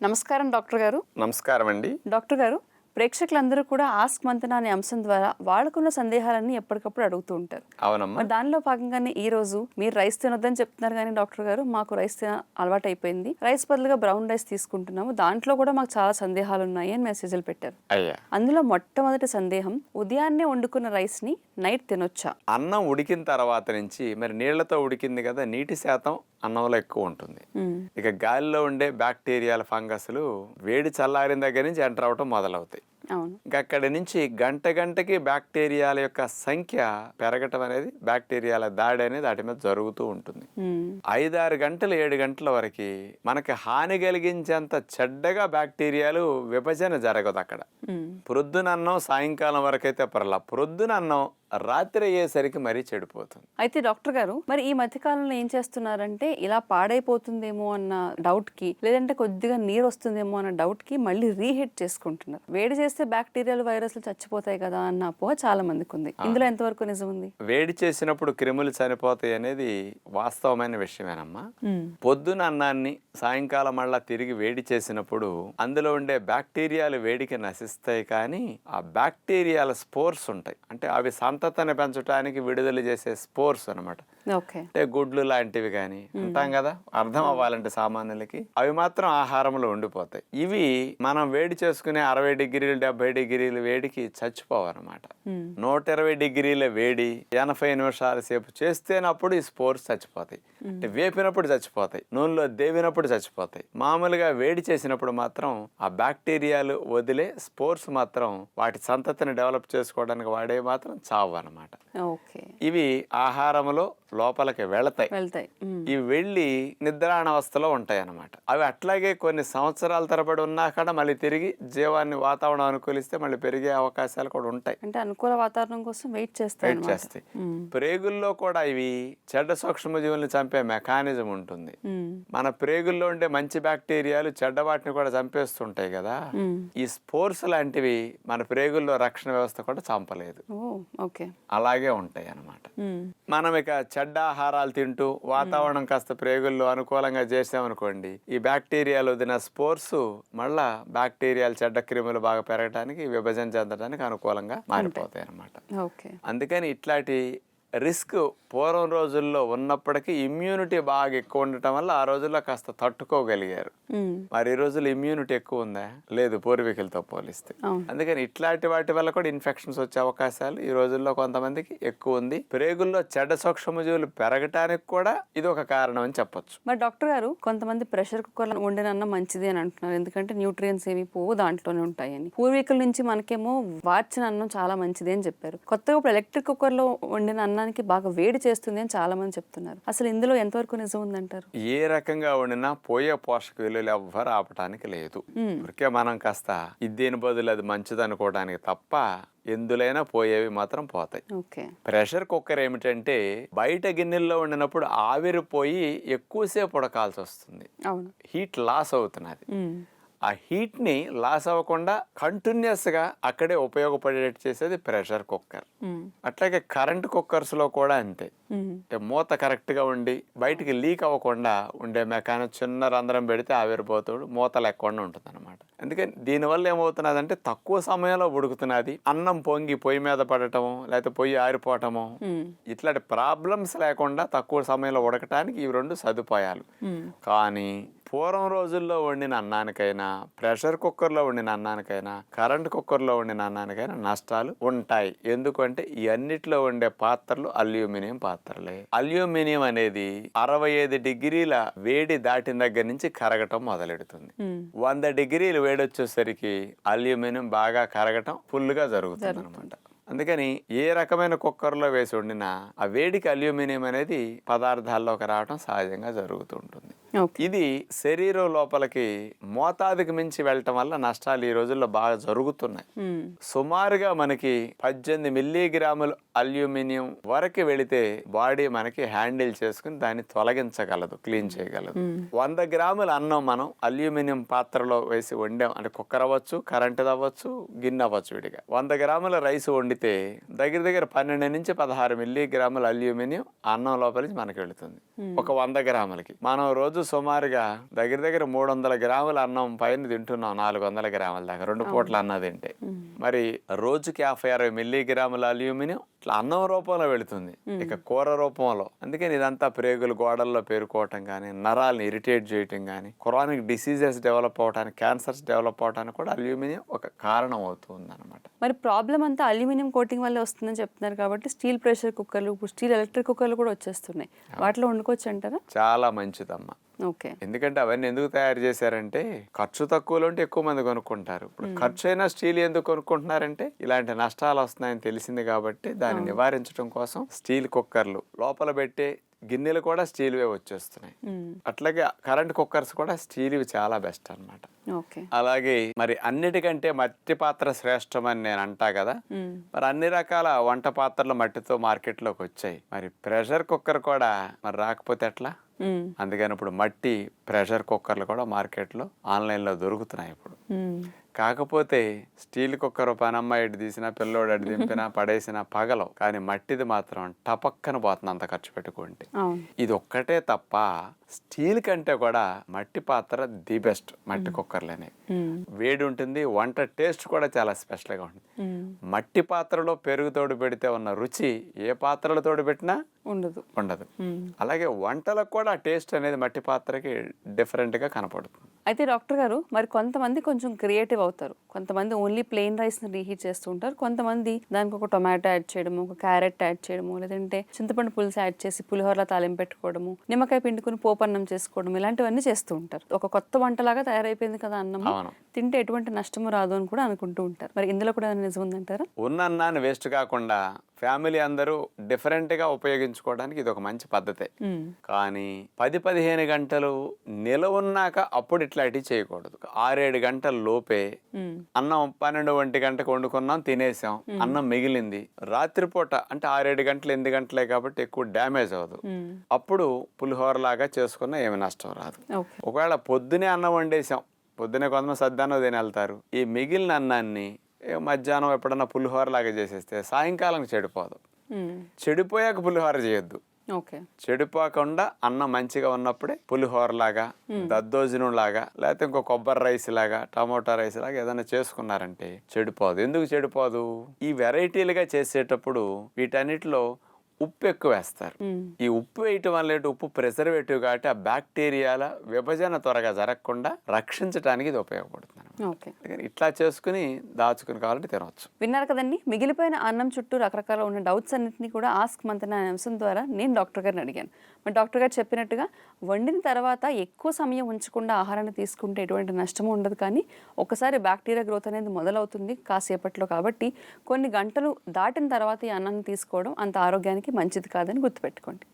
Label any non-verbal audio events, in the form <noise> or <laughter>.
నమస్కారం డాక్టర్ గారు. నమస్కారం అండి డాక్టర్ గారు ప్రేక్షకులందరూ కూడా ఆస్క్ మంతన అనే అంశం ద్వారా వాళ్ళకున్న సందేహాలన్నీ ఎప్పటికప్పుడు అడుగుతూ ఉంటారు. అవునమ్మా. దానిలో భాగంగానే ఈ రోజు మీరు రైస్ తినొద్దని చెప్తున్నారు కానీ డాక్టర్ గారు మాకు రైస్ తిన అలవాటు అయిపోయింది రైస్ బదులుగా బ్రౌన్ రైస్ తీసుకుంటున్నాము. దాంట్లో కూడా మాకు చాలా సందేహాలు ఉన్నాయి అని మెసేజ్లు పెట్టారు. అందులో మొట్టమొదటి సందేహం ఉదయాన్నే వండుకున్న రైస్ని నైట్ తినొచ్చా? అన్నం ఉడికిన తర్వాత నుంచి మరి నీళ్ళతో ఉడికింది కదా నీటి శాతం అన్నంలో ఎక్కువ ఉంటుంది. ఇక గాలిలో ఉండే బ్యాక్టీరియాల ఫంగస్లు వేడి చల్లారిన దగ్గర నుంచి ఎంటర్ అవటం మొదలవుతాయి. ఇంకా అక్కడి నుంచి గంట గంటకి బ్యాక్టీరియాల యొక్క సంఖ్య పెరగటం అనేది బ్యాక్టీరియాల దాడి అనేది వాటి మీద జరుగుతూ ఉంటుంది. ఐదారు గంటలు ఏడు గంటల వరకు మనకి హాని కలిగించేంత చెడ్డగా బ్యాక్టీరియాలు విభజన జరగదు అక్కడ. మ్మ్. ప్రొద్దున అన్నం సాయంకాలం వరకు అయితే పర్లా. ప్రొద్దున అన్నం రాత్రి అయ్యేసరికి మరీ చెడిపోతుంది. అయితే డాక్టర్ గారు మరి ఈ మధ్యకాలంలో ఏం చేస్తున్నారంటే ఇలా పాడైపోతుందేమో అన్న డౌట్కి లేదంటే కొద్దిగా నీరు వస్తుందేమో అన్న డౌట్కి మళ్ళీ రీహీట్ చేసుకుంటున్నారు. వేడి చేస్తే బ్యాక్టీరియాలు వైరస్లు చచ్చిపోతాయి కదా అన్న అపోహ చాలా మందికి ఉంది ఇందులో ఎంతవరకు నిజం ఉంది? వేడి చేసినప్పుడు క్రిములు చనిపోతాయి అనేది వాస్తవమైన విషయమేనమ్మా. పొద్దున అన్నాన్ని సాయంకాలం మళ్ళా తిరిగి వేడి చేసినప్పుడు అందులో ఉండే బ్యాక్టీరియాలు వేడికి నశిస్తాయి కానీ ఆ బ్యాక్టీరియాల స్పోర్స్ ఉంటాయి. అంటే అవి సంతతిని పెంచడానికి విడుదల చేసే స్పోర్స్ అనమాట అంటే గుడ్లు లాంటివి కానీ అంటాం కదా అర్థం అవ్వాలంటే సామాన్యులకి. అవి మాత్రం ఆహారంలో ఉండిపోతాయి. ఇవి మనం వేడి చేసుకునే అరవై డిగ్రీలు డెబ్బై డిగ్రీల వేడికి చచ్చిపోవన్నమాట. నూట ఇరవై డిగ్రీల వేడి ఎనభై నిమిషాల సేపు చేస్తేనప్పుడు ఈ స్పోర్స్ చచ్చిపోతాయి. అంటే వేపినప్పుడు చచ్చిపోతాయి నూనెలో దేవినప్పుడు చచ్చిపోతాయి. మామూలుగా వేడి చేసినప్పుడు మాత్రం ఆ బ్యాక్టీరియాలు వదిలే స్పోర్స్ మాత్రం వాటి సంతతిని డెవలప్ చేసుకోవడానికి వాడే మాత్రం చావు అన్నమాట ఓకే. ఇవి ఆహారంలో లోపలికి వెళతాయి వెళ్తాయి. ఇవి వెళ్ళి నిద్రాణవస్థలో ఉంటాయి అన్నమాట అవి అట్లాగే కొన్ని సంవత్సరాల తరబడి ఉన్నా కూడా మళ్ళీ తిరిగి జీవాన్ని వాతావరణం అనుకూలిస్తే మళ్ళీ పెరిగే అవకాశాలు కూడా ఉంటాయి అంటే అనుకూల వాతావరణం కోసం వెయిట్ చేస్తాయి వెయిట్. చేస్తాయి. ప్రేగుల్లో కూడా ఇవి చెడ్డ సూక్ష్మజీవుల్ని చంపే మెకానిజం ఉంటుంది. మన ప్రేగుల్లో ఉండే మంచి బ్యాక్టీరియాలు చెడ్డ వాటిని కూడా చంపేస్తుంటాయి కదా. ఈ స్పోర్స్ లాంటివి మన ప్రేగుల్లో రక్షణ వ్యవస్థ కూడా చంపలేదు అలాగే ఉంటాయి అన్నమాట మ్మ్. మనం ఇక చెడ్డ ఆహారాలు తింటూ వాతావరణం కాస్త ప్రేగుల్లో అనుకూలంగా చేసామనుకోండి ఈ బ్యాక్టీరియాలు వదిన స్పోర్స్ మళ్ళా బ్యాక్టీరియాలు చెడ్డ క్రిములు బాగా పెరగడానికి విభజన చెందడానికి అనుకూలంగా మారిపోతాయి అన్నమాట ఓకే. అందుకని ఇట్లాంటి రిస్క్ పూర్వం రోజుల్లో ఉన్నప్పటికీ ఇమ్యూనిటీ బాగా ఎక్కువ ఉండటం వల్ల ఆ రోజుల్లో కాస్త తట్టుకోగలిగారు. మరి ఈ రోజుల్లో ఇమ్యూనిటీ ఎక్కువ ఉందా? లేదు పూర్వీకులతో పోలిస్తే. అందుకని ఇట్లాంటి వాటి వల్ల కూడా ఇన్ఫెక్షన్స్ వచ్చే అవకాశాలు ఈ రోజుల్లో కొంతమందికి ఎక్కువ ఉంది. ప్రేగుల్లో చెడ్డ సూక్ష్మజీవులు పెరగటానికి కూడా ఇది ఒక కారణం అని చెప్పొచ్చు. మరి డాక్టర్ గారు కొంతమంది ప్రెషర్ కుక్కర్ వండిన అన్నం మంచిది అని అంటున్నారు. ఎందుకంటే న్యూట్రియన్స్ ఏమి పోవు దాంట్లోనే ఉంటాయని. పూర్వీకుల నుంచి మనకేమో వార్చిన అన్నం చాలా మంచిది అని చెప్పారు. కొత్తగా ఇప్పుడు ఎలక్ట్రిక్ కుక్కర్లో వండిన అన్నానికి బాగా వేడి చేస్తుంది అని చాలా మంది చెప్తున్నారు. అసలు ఇందులో ఎంతవరకు నిజం ఉందంటారు? ఏ రకంగా వండినా పోయే పోషక విలువలు ఎవ్వరు ఆపటానికి లేదు. ఊరికే మనం కాస్త ఇది దీని బదులు అది మంచిది అనుకోవడానికి తప్ప ఎందులైనా పోయేవి మాత్రం పోతాయి. ప్రెషర్ కుక్కర్ ఏమిటంటే బయట గిన్నెల్లో వండినప్పుడు ఆవిరిపోయి ఎక్కువసేపు ఉడకాల్సి వస్తుంది. హీట్ లాస్ అవుతున్నది. ఆ హీట్ని లాస్ అవ్వకుండా కంటిన్యూస్గా అక్కడే ఉపయోగపడేటట్టు చేసేది ప్రెషర్ కుక్కర్. అట్లాగే కరెంట్ కుక్కర్స్లో కూడా అంతే మూత కరెక్ట్గా ఉండి బయటికి లీక్ అవ్వకుండా ఉండే మెకానిక్ చిన్న రంధ్రం పెడితే ఆవిరిపోతాడు మూత లేకుండా ఉంటుంది అనమాట అందుకని దీనివల్ల ఏమవుతున్నదంటే తక్కువ సమయంలో ఉడుకుతున్నది అన్నం పొంగి పొయ్యి మీద పడటము లేకపోతే పొయ్యి ఆరిపోవటము. ఇట్లాంటి ప్రాబ్లమ్స్ లేకుండా తక్కువ సమయంలో ఉడకటానికి ఇవి రెండు సదుపాయాలు. కానీ పూర్వం రోజుల్లో వండిన అన్నానికైనా ప్రెషర్ కుక్కర్లో వండిన అన్నానికైనా కరెంట్ కుక్కర్లో వండిన అన్నానికైనా నష్టాలు ఉంటాయి. ఎందుకంటే ఈ అన్నిట్లో వండే పాత్రలు అల్యూమినియం పాత్రలే. అల్యూమినియం అనేది అరవై ఐదు డిగ్రీల వేడి దాటిన దగ్గర నుంచి కరగటం మొదలెడుతుంది. వంద డిగ్రీలు వేడి వచ్చేసరికి అల్యూమినియం బాగా కరగటం ఫుల్గా జరుగుతుంది. అనమాట అందుకని ఏ రకమైన కుక్కర్లో వేసి వండినా ఆ వేడికి అల్యూమినియం అనేది పదార్థాల్లోకి రావడం సహజంగా జరుగుతుంటుంది ఇది శరీరం లోపలికి మోతాదుకి మించి వెళ్ళటం వల్ల నష్టాలు ఈ రోజుల్లో బాగా జరుగుతున్నాయి. సుమారుగా మనకి పద్దెనిమిది మిల్లీగ్రాములు అల్యూమినియం వరకు వెళితే బాడీ మనకి హ్యాండిల్ చేసుకుని దాన్ని తొలగించగలదు క్లీన్ చేయగలదు. వంద గ్రాముల అన్నం మనం అల్యూమినియం పాత్రలో వేసి వండాం అంటే కుక్కర్ అవ్వచ్చు కరెంటుది అవ్వచ్చు గిన్నె అవ్వచ్చు విడిగా. వంద గ్రాముల రైస్ వండితే దగ్గర దగ్గర పన్నెండు నుంచి పదహారు మిల్లీ గ్రాముల అల్యూమినియం అన్నం లోపల నుంచి మనకి వెళుతుంది. ఒక వంద గ్రాములకి. మనం రోజు సుమారుగా దగ్గర దగ్గర మూడు వందల గ్రాముల అన్నం పైన తింటున్నాం నాలుగు వందల గ్రాముల దాకా. రెండు పూట్ల అన్న తింటే. మరి రోజుకి యాభై అరవై మిల్లీ గ్రాముల అల్యూమినియం ఇట్లా అన్నం రూపంలో వెళుతుంది. ఇక కూర రూపంలో. అందుకని ఇదంతా ప్రేగులు గోడల్లో పేరుకోవటం కానీ నరాలను ఇరిటేట్ చేయటం కానీ క్రానిక్ డిసీజెస్ డెవలప్ అవడానికి క్యాన్సర్స్ డెవలప్ అవడానికి కూడా అల్యూమినియం ఒక కారణం అవుతుంది అనమాట మరి ప్రాబ్లం అంతా అల్యూమినియం కోటింగ్ వల్లే వస్తుందని చెప్తున్నారు కాబట్టి స్టీల్ ప్రెషర్ కుక్కర్లు ఇప్పుడు స్టీల్ ఎలక్ట్రిక్ కుక్కర్లు కూడా వచ్చేస్తున్నాయి. వాటిలో వండుకోవచ్చు అంటారా? చాలా మంచిదమ్మా. ఓకే. ఎందుకంటే అవన్నీ ఎందుకు తయారు చేశారంటే ఖర్చు తక్కువలో ఉంటే ఎక్కువ మంది కొనుక్కుంటారు. ఇప్పుడు ఖర్చు అయినా స్టీల్ ఎందుకు కొనుక్కుంటున్నారంటే ఇలాంటి నష్టాలు వస్తున్నాయని తెలిసింది కాబట్టి దాన్ని నివారించడం కోసం స్టీల్ కుక్కర్లు లోపల పెట్టే గిన్నెలు కూడా స్టీల్వే వచ్చేస్తున్నాయి. అట్లాగే కరెంట్ కుక్కర్స్ కూడా స్టీల్వి చాలా బెస్ట్ అన్నమాట. ఓకే. అలాగే మరి అన్నిటికంటే మట్టి పాత్ర శ్రేష్టమని నేను అంటా కదా. మరి అన్ని రకాల వంట పాత్రలు మట్టితో మార్కెట్లోకి వచ్చాయి. మరి ప్రెషర్ కుక్కర్ కూడా మరి రాకపోతే ఎట్లా? అందుకని ఇప్పుడు మట్టి ప్రెషర్ కుక్కర్లు కూడా మార్కెట్లో ఆన్లైన్లో దొరుకుతున్నాయి ఇప్పుడు. కాకపోతే స్టీల్ కుక్కర్ పనమ్మాయి ఇటు తీసినా పిల్లోడు అటు దింపినా <laughs> పడేసినా పగలవు. కానీ మట్టిది మాత్రం టపక్కన పోతుంది అంత ఖర్చు పెట్టుకుంటే. ఇది ఒక్కటే తప్ప స్టీల్ కంటే కూడా మట్టి పాత్ర ది బెస్ట్ మట్టి కుక్కర్లు అనేవి వేడి ఉంటుంది వంట టేస్ట్ కూడా చాలా స్పెషల్గా ఉంటుంది. మట్టి పాత్రలో పెరుగు తోడు పెడితే ఉన్న రుచి ఏ పాత్రలో తోడు పెట్టినా ఉండదు. ఉండదు. అలాగే వంటలకు కూడా టేస్ట్ అనేది మట్టి పాత్రకి డిఫరెంట్గా కనపడుతుంది. అయితే డాక్టర్ గారు మరి కొంతమంది కొంచెం క్రియేటివ్ అవుతారు. కొంతమంది ఓన్లీ ప్లెయిన్ రైస్ని రీహీట్ చేస్తూ ఉంటారు. కొంతమంది దానికి ఒక టొమాటో యాడ్ చేయడము ఒక క్యారెట్ యాడ్ చేయడము లేదంటే చింతపండు పులుసు యాడ్ చేసి పులిహోరలా తాలింపు పెట్టుకోవడము నిమ్మకాయ పిండుకుని పోపన్నం చేసుకోవడం ఇలాంటివన్నీ చేస్తూ ఉంటారు. ఒక కొత్త వంటలాగా తయారైపోయింది కదా అన్నం. తింటే ఎటువంటి నష్టము రాదు అని కూడా అనుకుంటూ ఉంటారు. మరి ఇందులో కూడా నిజం ఉందంటారా? ఉన్న అన్నాన్ని వేస్ట్ కాకుండా ఫ్యామిలీ అందరూ డిఫరెంట్గా ఉపయోగించుకోవడానికి ఇది ఒక మంచి పద్ధతే. కానీ పది పదిహేను గంటలు నిలవున్నాక అప్పుడు ఇట్లాంటివి చేయకూడదు. ఆరేడు గంటల లోపే. అన్నం పన్నెండు ఒంటి గంటకు వండుకున్నాం తినేసాం అన్నం మిగిలింది. రాత్రిపూట అంటే ఆరేడు గంటలు ఎనిమిది గంటలే కాబట్టి ఎక్కువ డ్యామేజ్ అవ్వదు. అప్పుడు పులిహోర లాగా చేసుకున్న ఏమి నష్టం రాదు. ఒకవేళ పొద్దునే అన్నం వండేసాం పొద్దునే కొంతమంది సద్దన్నం తిని వెళ్తారు ఈ మిగిలిన అన్నాన్ని మధ్యాహ్నం ఎప్పుడన్నా పులిహోర లాగా చేసేస్తే సాయంకాలం చెడిపోదు. చెడిపోయాక పులిహోర చేయొద్దు. చెడిపోకుండా అన్నం మంచిగా ఉన్నప్పుడే పులిహోర లాగా దద్దోజనం లాగా లేకపోతే ఇంకో కొబ్బరి రైస్ లాగా టమోటా రైస్ లాగా ఏదైనా చేసుకున్నారంటే చెడిపోదు. ఎందుకు చెడిపోదు? ఈ వెరైటీలుగా చేసేటప్పుడు వీటన్నిటిలో ఉప్పు ఎక్కువ వేస్తారు. ఈ ఉప్పు వేయటం వల్ల? ఉప్పు ప్రిజర్వేటివ్ కాబట్టి ఆ బ్యాక్టీరియాల విభజన త్వరగా జరగకుండా రక్షించడానికి ఇది ఉపయోగపడుతుంది. ఇట్లా చేసుకుని దాచుకుని కావాలంటే తినవచ్చు. విన్నారు కదండి మిగిలిపోయిన అన్నం చుట్టూ రకరకాల ఉన్న డౌట్స్ అన్నింటినీ కూడా ఆస్క్ మంతన అనే అంశం ద్వారా నేను డాక్టర్ గారిని అడిగాను. మరి డాక్టర్ గారు చెప్పినట్టుగా వండిన తర్వాత ఎక్కువ సమయం ఉంచకుండా ఆహారాన్ని తీసుకుంటే ఎటువంటి నష్టము ఉండదు కానీ ఒకసారి బ్యాక్టీరియా గ్రోత్ అనేది మొదలవుతుంది కాసేపట్లో కాబట్టి కొన్ని గంటలు దాటిన తర్వాత ఈ అన్నాన్ని తీసుకోవడం అంత ఆరోగ్యానికి మంచిది కాదని గుర్తుపెట్టుకోండి.